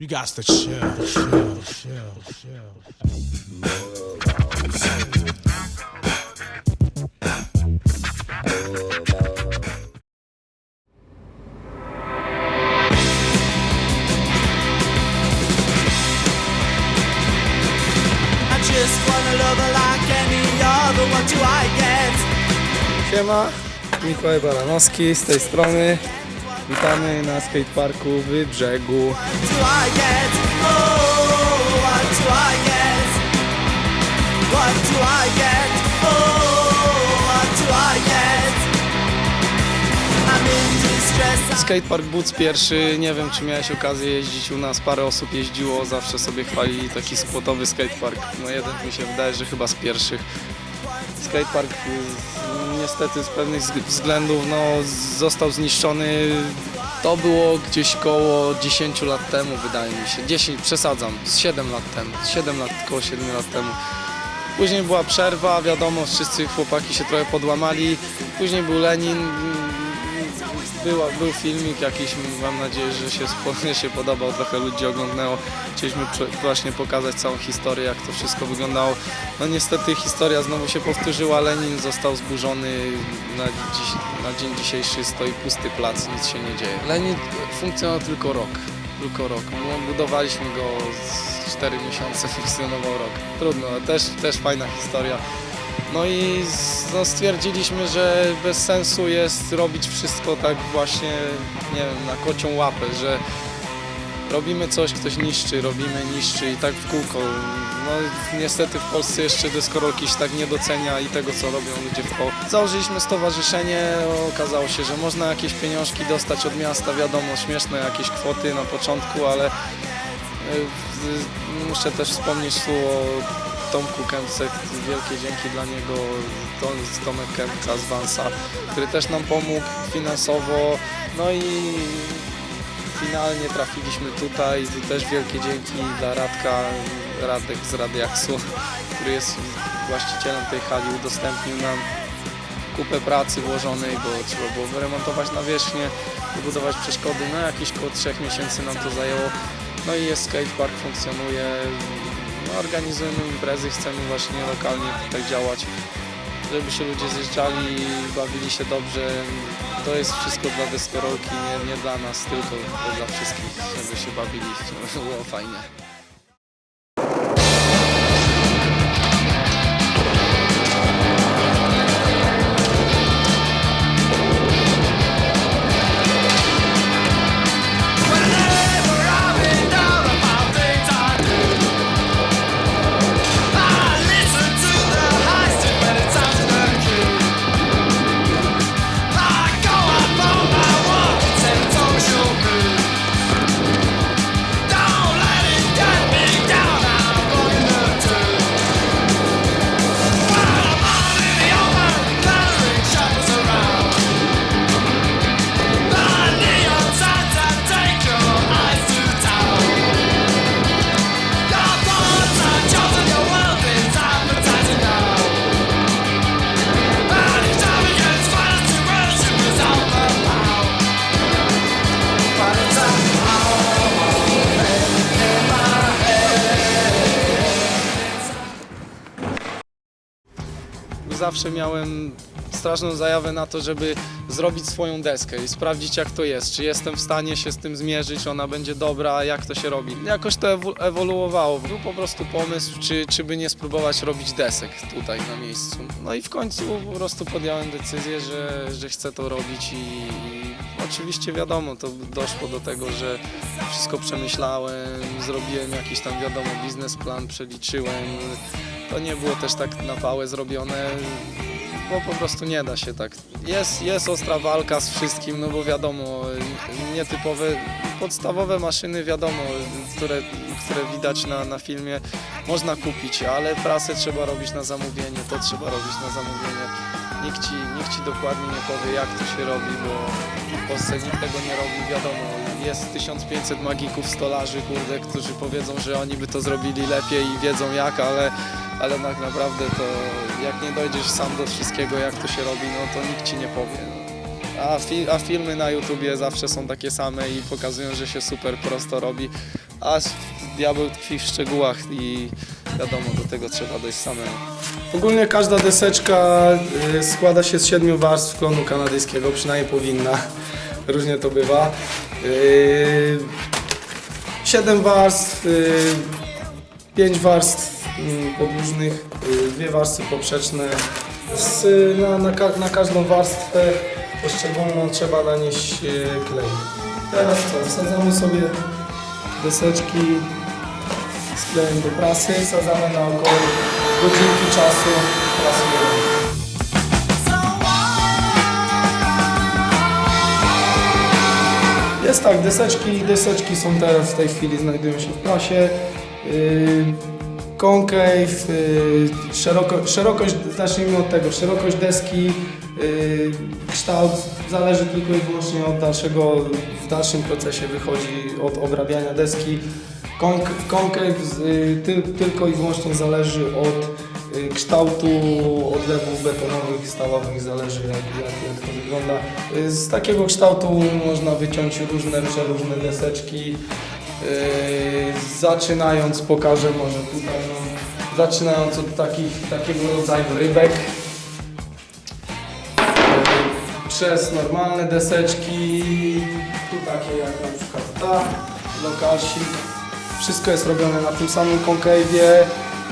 You got to chill, chill, chill, chill. I just wanna love her like any other. What do I get? Siema, Mikołaj Baranowski z tej strony. Witamy na skateparku w Brzegu. Skatepark Boots pierwszy, nie wiem czy miałeś okazję jeździć u nas, parę osób jeździło, zawsze sobie chwalili taki spotowy skatepark. No jeden mi się wydaje, że chyba z pierwszych. Skatepark y, niestety z pewnych wzg- względów no, został zniszczony. To było gdzieś koło 10 lat temu wydaje mi się. 10, przesadzam, z 7 lat temu. Z 7 lat, koło 7 lat temu. Później była przerwa, wiadomo, wszyscy chłopaki się trochę podłamali. Później był Lenin, była, był filmik jakiś, mam nadzieję, że się, się podobał, trochę ludzi oglądnęło. Chcieliśmy właśnie pokazać całą historię, jak to wszystko wyglądało. No niestety historia znowu się powtórzyła, Lenin został zburzony, na, dziś, na dzień dzisiejszy stoi pusty plac, nic się nie dzieje. Lenin funkcjonował tylko rok, tylko rok. No, budowaliśmy go z 4 miesiące, funkcjonował rok. Trudno, też, też fajna historia. No i no, stwierdziliśmy, że bez sensu jest robić wszystko tak właśnie, nie wiem, na kocią łapę, że robimy coś, ktoś niszczy, robimy, niszczy i tak w kółko. No niestety w Polsce jeszcze deskorolki się tak nie docenia i tego, co robią ludzie w koło. Założyliśmy stowarzyszenie, okazało się, że można jakieś pieniążki dostać od miasta, wiadomo, śmieszne jakieś kwoty na początku, ale e, muszę też wspomnieć tu o Tomku Kępce, wielkie dzięki dla niego, Tom, Tomek Kępka z Vansa, który też nam pomógł finansowo, no i finalnie trafiliśmy tutaj, Tu też wielkie dzięki dla Radka, Radek z Radiaksu, który jest właścicielem tej hali, udostępnił nam kupę pracy włożonej, bo trzeba było wyremontować nawierzchnię, wybudować przeszkody, no jakieś koło 3 miesięcy nam to zajęło. No i jest skatepark, funkcjonuje, organizujemy imprezy, chcemy właśnie lokalnie tutaj działać, żeby się ludzie zjeżdżali, bawili się dobrze. To jest wszystko dla deskorolki, nie, nie dla nas, tylko dla wszystkich, żeby się bawili, żeby było fajnie. Zawsze miałem straszną zajawę na to, żeby zrobić swoją deskę i sprawdzić jak to jest, czy jestem w stanie się z tym zmierzyć, czy ona będzie dobra, jak to się robi. Jakoś to ewo- ewoluowało. Był po prostu pomysł, czy, czy by nie spróbować robić desek tutaj na miejscu. No i w końcu po prostu podjąłem decyzję, że, że chcę to robić i, i oczywiście wiadomo, to doszło do tego, że wszystko przemyślałem, zrobiłem jakiś tam wiadomo biznesplan, przeliczyłem. To nie było też tak na pałę zrobione, bo po prostu nie da się tak. Jest, jest ostra walka z wszystkim, no bo wiadomo, nietypowe, podstawowe maszyny wiadomo, które, które widać na, na filmie, można kupić, ale prasę trzeba robić na zamówienie, to trzeba robić na zamówienie. Nikt ci, nikt ci dokładnie nie powie, jak to się robi, bo w Polsce nikt tego nie robi, wiadomo. Jest 1500 magików, stolarzy, kurde, którzy powiedzą, że oni by to zrobili lepiej i wiedzą jak, ale, ale tak naprawdę to jak nie dojdziesz sam do wszystkiego, jak to się robi, no to nikt ci nie powie. A, fi, a filmy na YouTubie zawsze są takie same i pokazują, że się super prosto robi, a diabeł tkwi w szczegółach i wiadomo, do tego trzeba dojść samemu. Ogólnie każda deseczka y, składa się z siedmiu warstw klonu kanadyjskiego, przynajmniej powinna. Różnie to bywa. Y, Siedem warstw, y, pięć warstw mm, podłużnych, y, dwie warstwy poprzeczne. Z, na, na, na każdą warstwę poszczególną trzeba nanieść klej. Teraz co? Wsadzamy sobie deseczki z klejem do prasy, wsadzamy na około godzinki czasu, prasujemy. Jest tak, deseczki, deseczki są teraz w tej chwili, znajdują się w prasie. Yy, concave, yy, szeroko, szerokość, zacznijmy od tego, szerokość deski, yy, kształt zależy tylko i wyłącznie od dalszego, w dalszym procesie wychodzi od obrabiania deski. Conc- Concave tylko i wyłącznie zależy od kształtu odlewów betonowych, stalowych, zależy jak, jak, jak to wygląda. Z takiego kształtu można wyciąć różne, przeróżne deseczki. Yy, zaczynając, pokażę może tutaj, no, zaczynając od takich, takiego rodzaju rybek, przez normalne deseczki, tu takie jak na przykład ta, lokalsik. Wszystko jest robione na tym samym koncave'ie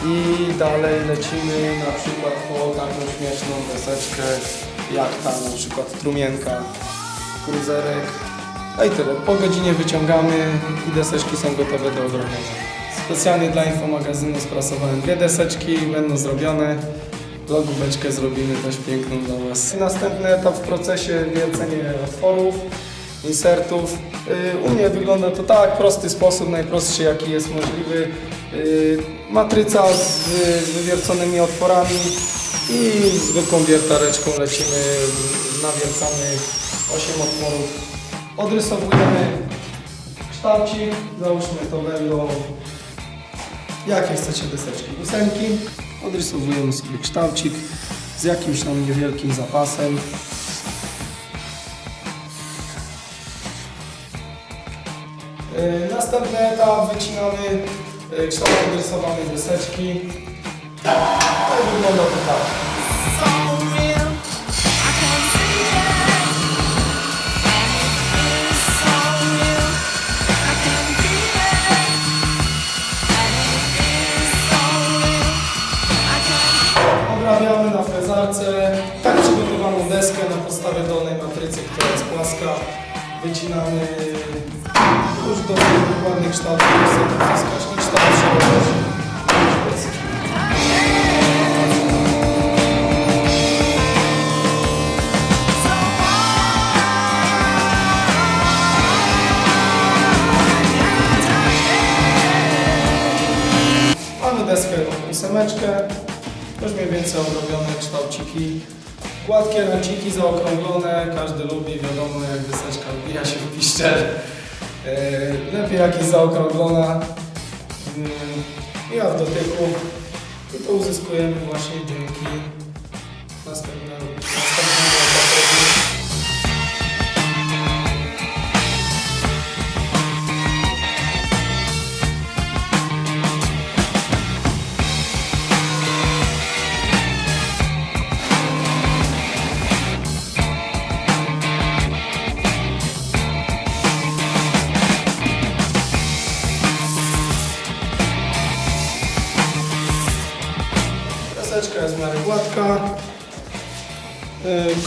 i dalej lecimy na przykład po taką śmieszną deseczkę jak ta na przykład trumienka, kruzerek. No i tyle. Po godzinie wyciągamy i deseczki są gotowe do odrobienia. Specjalnie dla infomagazynu sprasowałem dwie deseczki, będą zrobione. Logóweczkę zrobimy też piękną dla Was. Następny etap w procesie wiercenie otworów, insertów. Yy, U mnie wygląda to tak, prosty sposób, najprostszy jaki jest możliwy. Yy, Matryca z, z wywierconymi otworami i zwykłą wiertareczką lecimy, nawiercamy 8 otworów. Odrysowujemy kształcik, załóżmy to będą jakie chcecie deseczki, ósemki. Odrysowujemy sobie kształcik z jakimś tam niewielkim zapasem. Następny etap wycinamy yy, kształt odrysowanej deseczki. I wygląda to tak. Obrabiamy na frezarce tak przygotowaną deskę na podstawie dolnej matrycy, która jest płaska. Wycinamy już do dokładnych kształtów, uzyskać i kształt szerokości deski. Mamy deskę ósemeczkę, już mniej więcej obrobione kształciki. Gładkie ręciki zaokrąglone, każdy lubi, wiadomo jak deseczka wbija się w piszczel. Yy, Lepiej jak jest zaokrąglona. Yy, Ja w dotyku. I to uzyskujemy właśnie dzięki następnemu,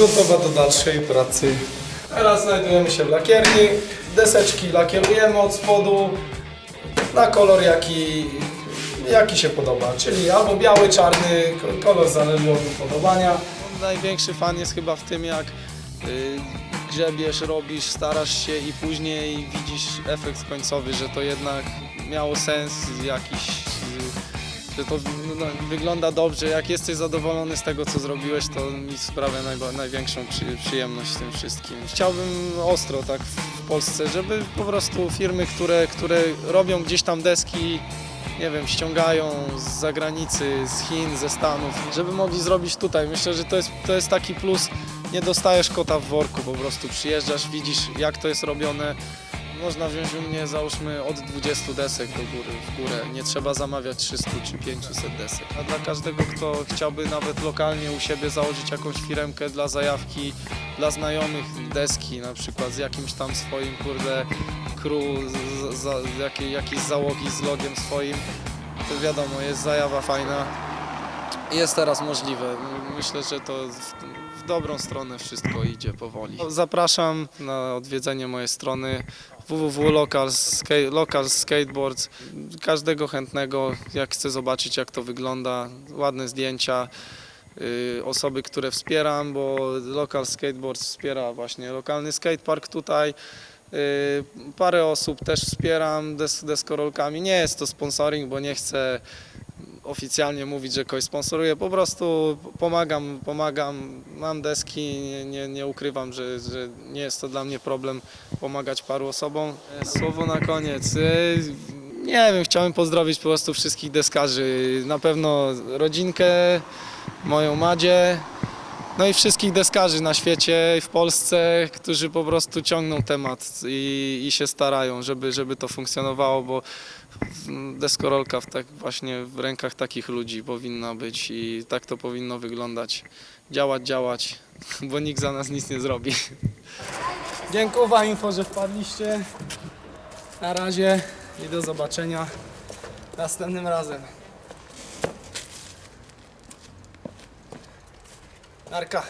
gotowa do dalszej pracy. Teraz znajdujemy się w lakierni. Deseczki lakierujemy od spodu na kolor jaki, jaki się podoba, czyli albo biały, czarny, ko- kolor zależy od upodobania. Największy fan jest chyba w tym, jak y, grzebiesz, robisz, starasz się i później widzisz efekt końcowy, że to jednak miało sens jakiś, y, że to no, wygląda dobrze. Jak jesteś zadowolony z tego, co zrobiłeś, to mi sprawia najba- największą przy, przyjemność w tym wszystkim. Chciałbym ostro tak w Polsce, żeby po prostu firmy, które, które robią gdzieś tam deski, nie wiem, ściągają z zagranicy, z Chin, ze Stanów, żeby mogli zrobić tutaj. Myślę, że to jest, to jest taki plus, nie dostajesz kota w worku, po prostu przyjeżdżasz, widzisz jak to jest robione, można wziąć u mnie załóżmy od 20 desek do góry, w górę. Nie trzeba zamawiać 300 czy 500 desek. A dla każdego, kto chciałby nawet lokalnie u siebie założyć jakąś firemkę dla zajawki, dla znajomych deski na przykład z jakimś tam swoim kurde crew, z, za, jakiej, jakiejś załogi z logiem swoim, to wiadomo, jest zajawa fajna. Jest teraz możliwe. Myślę, że to w, w dobrą stronę wszystko idzie powoli. Zapraszam na odwiedzenie mojej strony www.localskateboards. Każdego chętnego, jak chce zobaczyć jak to wygląda, ładne zdjęcia, y, osoby, które wspieram, bo Local Skateboards wspiera właśnie lokalny skatepark tutaj. Y, Parę osób też wspieram des deskorolkami. Nie jest to sponsoring, bo nie chcę oficjalnie mówić, że kogoś sponsoruję. Po prostu pomagam, pomagam. Mam deski, nie, nie, ukrywam, że, że nie jest to dla mnie problem pomagać paru osobom. E, Słowo na koniec. E, Nie wiem, chciałem pozdrowić po prostu wszystkich deskarzy. Na pewno rodzinkę, moją Madzie, no i wszystkich deskarzy na świecie, w Polsce, którzy po prostu ciągną temat i, i się starają, żeby, żeby to funkcjonowało, bo deskorolka w tak właśnie w rękach takich ludzi powinna być i tak to powinno wyglądać. Działać, działać, bo nikt za nas nic nie zrobi. Dziękuję info, że wpadliście. Na razie i do zobaczenia następnym razem. Narka.